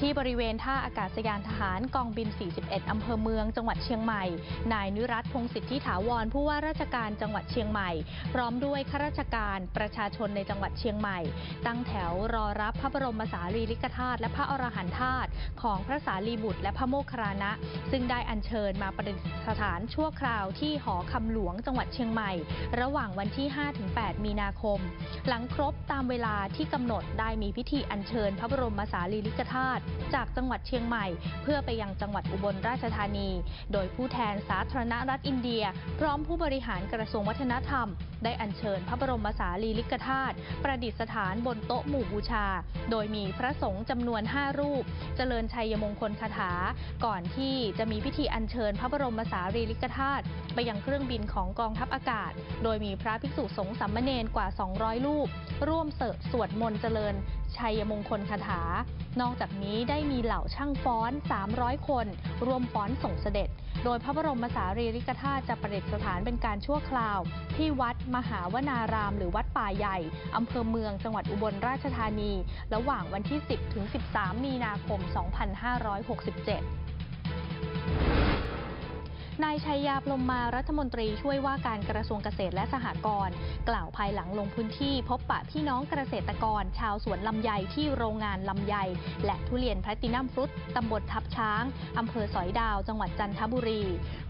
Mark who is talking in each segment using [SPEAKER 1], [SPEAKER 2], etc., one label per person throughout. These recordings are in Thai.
[SPEAKER 1] ที่บริเวณท่าอากาศยานทหารกองบิน 41 อำเภอเมือง จังหวัดเชียงใหม่ นายนิรัตพงศิทธิถาวรผู้ว่าราชการจังหวัดเชียงใหม่ พร้อมด้วยข้าราชการประชาชนในจังหวัดเชียงใหม่ ตั้งแถวรอรับพระบรมสารีริกธาตุและพระอรหันธาตุของพระสารีบุตรและพระโมคคัลลานะซึ่งได้อัญเชิญมาประดิษฐานชั่วคราวที่หอคำหลวงจังหวัดเชียงใหม่ ระหว่างวันที่ 5-8 มีนาคม หลังครบตามเวลาที่กำหนดได้มีพิธีอัญเชิญพระบรมสารีริกธาตุจากจังหวัดเชียงใหม่ เพื่อไปยังจังหวัดอุบลราชธานี โดยผู้แทนสาธารณรัฐอินเดีย พร้อมผู้บริหารกระทรวงวัฒนธรรม ได้อัญเชิญพระบรมสารีริกธาตุประดิษฐานบนโต๊ะหมู่บูชา โดยมีพระสงฆ์จำนวน 5 รูป เจริญชัยมงคลคาถา ก่อนที่จะมีพิธีอัญเชิญพระบรมสารีริกธาตุไปยังเครื่องบินของกองทัพอากาศ โดยมีพระภิกษุสงฆ์สามเณรกว่า 200 รูป ร่วมเสริสวดมนต์เจริญชัยมงคลคาถา นอกจากนี้ได้มีเหล่าช่างฟ้อน 300 คนร่วมฟ้อนส่งเสด็จ โดยพระบรมสารีริกธาตุจะประดิษฐานเป็นการชั่วคราว ที่วัดมหาวนาราม หรือวัดป่าใหญ่ อำเภอเมืองจังหวัดอุบลราชธานี ระหว่างวันที่ 10 ถึง 13 มีนาคม 2567 นายชัยยาพรหมมารัฐมนตรีช่วยว่าการกระทรวงเกษตรและสหกรณ์กล่าวภายหลังลงพื้นที่พบปะพี่น้องเกษตรกร ชาวสวนลำไยที่โรงงานลำไย และทุเรียนแพลตินัมฟรุตตำบลทับช้างอำเภอสอยดาว จังหวัดจันทบุรี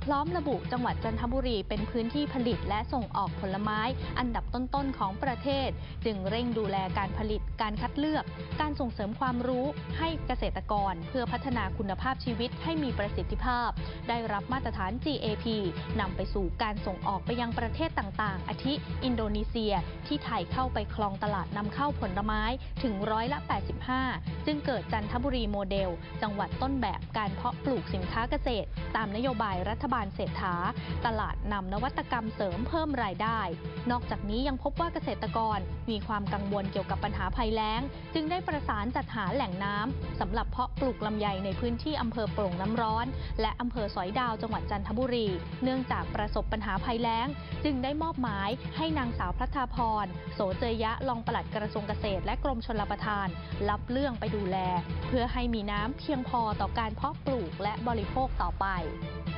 [SPEAKER 1] พร้อมระบุจังหวัดจันทบุรีเป็นพื้นที่ผลิตและส่งออกผลไม้ อันดับต้นๆของประเทศ จึงเร่งดูแลการผลิตการคัดเลือก การส่งเสริมความรู้ให้เกษตรกร เพื่อพัฒนาคุณภาพชีวิตให้มีประสิทธิภาพ ได้รับมาตรฐาน GAP นำไปสู่การส่งออกไปยังประเทศต่างๆ อาทิ อินโดนีเซีย ที่ไทยเข้าไปคลองตลาดนำเข้าผลไม้ถึงร้อยละ 85 จึงเกิดจันทบุรีโมเดล จังหวัดต้นแบบการเพาะปลูกสินค้าเกษตร ตามนโยบายรัฐบาลเศรษฐา ตลาดนำนวัตกรรมเสริมเพิ่มรายได้ นอกจากนี้ยังพบว่าเกษตรกรมีความกังวลเกี่ยวกับปัญหาภัยแล้ง จึงได้ประสานจัดหาแหล่งน้ำสำหรับเพาะปลูกลำไยในพื้นที่อำเภอโป่งน้ำร้อน และอำเภอสอยดาวจังหวัดจันทบุรี เนื่องจากประสบปัญหาภัยแล้ง จึงได้มอบหมายให้นางสาวพัฒาพร โสเจยะรองปลัดกระทรวงเกษตรและกรมชลประทาน รับเรื่องไปดูแล เพื่อให้มีน้ำเพียงพอต่อการเพาะปลูกและบริโภคต่อไป